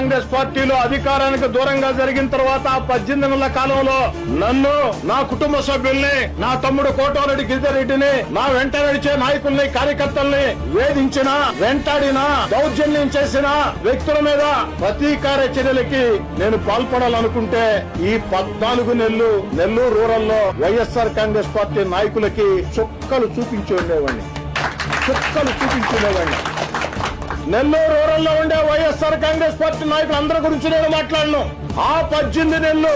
కాంగ్రెస్ పార్టీలో అధికారానికి దూరంగా జరిగిన తర్వాత పద్దెనిమిది నెలల కాలంలో నన్ను నా కుటుంబ సభ్యుల్ని నా తమ్ముడు కోటమిరెడ్డి గిరిజారెడ్డిని నా వెంట నడిచే నాయకుల్ని కార్యకర్తల్ని వేధించిన వెంటాడిన దౌర్జన్యం చేసిన వ్యక్తుల మీద ప్రతీకార చర్యలకి నేను పాల్పడాలనుకుంటే ఈ పద్నాలుగు నెలలు నెల్లూరు రూరల్లో వైఎస్ఆర్ కాంగ్రెస్ పార్టీ నాయకులకి చుక్కలు చూపించి ఉండేవాడిని. చుక్కలు చూపించి ఉండేవాడిని. నెల్లూరు రూరల్లో ఉండే వైఎస్ఆర్ కాంగ్రెస్ పార్టీ నాయకులందరి గురించి నేను మాట్లాడను. ఆ పద్దెనిమిది నెలలు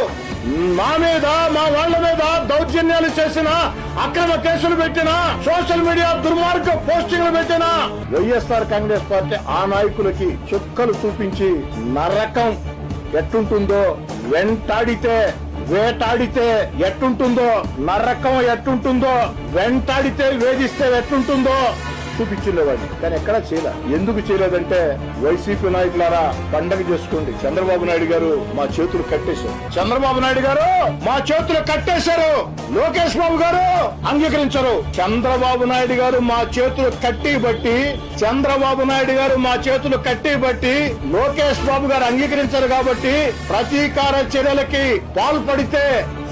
మా మీద మా వాళ్ళ మీద దౌర్జన్యాలు చేసిన అక్రమ కేసులు పెట్టిన సోషల్ మీడియా దుర్మార్గ పోస్టింగ్లు పెట్టిన వైఎస్ఆర్ కాంగ్రెస్ పార్టీ ఆ నాయకులకి చుక్కలు చూపించి నరకం ఎట్టుంటుందో వెంటాడితే వేటాడితే ఎట్టుంటుందో నరకం ఎట్టుంటుందో వెంటాడితే వేధిస్తే ఎట్టుంటుందో చూపించలేవాడిని కానీ ఎక్కడా చేయలేదు ఎందుకు చేయలేదంటే వైసీపీ నాయకులారా పండగ చేసుకోండి. చంద్రబాబు నాయుడు గారు మా చేతులు కట్టేశారు. చంద్రబాబు నాయుడు గారు మా చేతులు కట్టేశారు. లోకేష్ బాబు గారు అంగీకరించరు. చంద్రబాబు నాయుడు గారు మా చేతులు కట్టి బట్టి చంద్రబాబు నాయుడు గారు మా చేతులు కట్టి బట్టి లోకేష్ బాబు గారు అంగీకరించరు కాబట్టి ప్రతీకార చర్యలకి పాల్పడితే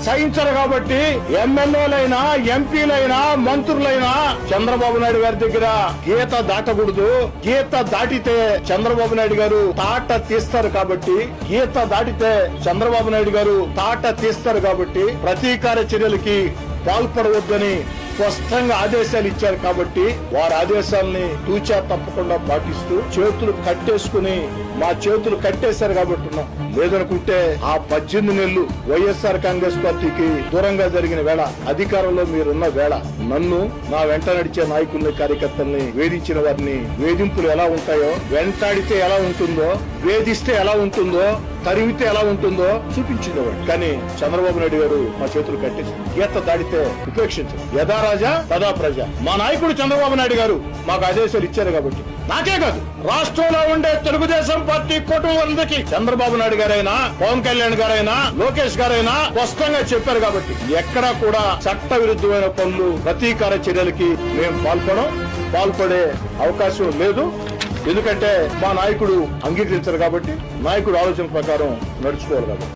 సహించరు కాబట్టి ఎమ్మెల్యేలైనా ఎంపీలైనా మంత్రులైనా చంద్రబాబు నాయుడు గారి దగ్గర గీత దాటకూడదు. గీత దాటితే చంద్రబాబు నాయుడు గారు తాట తీస్తారు కాబట్టి గీత దాటితే చంద్రబాబు నాయుడు గారు తాట తీస్తారు కాబట్టి ప్రతీకార చర్యలకి పాల్పడవద్దని స్పష్టంగా ఆదేశాలు ఇచ్చారు కాబట్టి వారి ఆదేశాలని తూచా తప్పకుండా పాటిస్తూ చేతులు కట్టేసుకుని మా చేతులు కట్టేశారు కాబట్టి ఉన్నాం. లేదనుకుంటే ఆ పద్దెనిమిది నెలలు వైఎస్ఆర్ కాంగ్రెస్ పార్టీకి దూరంగా జరిగిన వేళ అధికారంలో మీరున్న వేళ నన్ను నా వెంట నడిచే నాయకుల్ని కార్యకర్తల్ని వేధించిన వారిని వేధింపులు ఎలా ఉంటాయో వెంటాడితే ఎలా ఉంటుందో వేధిస్తే ఎలా ఉంటుందో తరివితే ఎలా ఉంటుందో చూపించిండేవాడు కానీ చంద్రబాబు నాయుడు గారు మా చేతులు కట్టేసి గీత దాడితే ఉపేక్షించారు. యథా రాజా తదా ప్రజ. మా నాయకుడు చంద్రబాబు నాయుడు గారు మాకు ఆదేశాలు ఇచ్చారు కాబట్టి. నాకే కాదు రాష్ట్రంలో ఉండే తెలుగుదేశం పార్టీ కుటుంబానికి చంద్రబాబు నాయుడు గారైనా పవన్ కళ్యాణ్ గారైనా లోకేష్ గారైనా స్పష్టంగా చెప్పారు కాబట్టి ఎక్కడా కూడా చట్ట విరుద్ధమైన పనులు ప్రతీకార చర్యలకి మేము పాల్పడం పాల్పడే అవకాశం లేదు. ఎందుకంటే మా నాయకుడు అంగీకరించారు కాబట్టి నాయకుడు ఆలోచన ప్రకారం నడుచుకోవాలి కాబట్టి.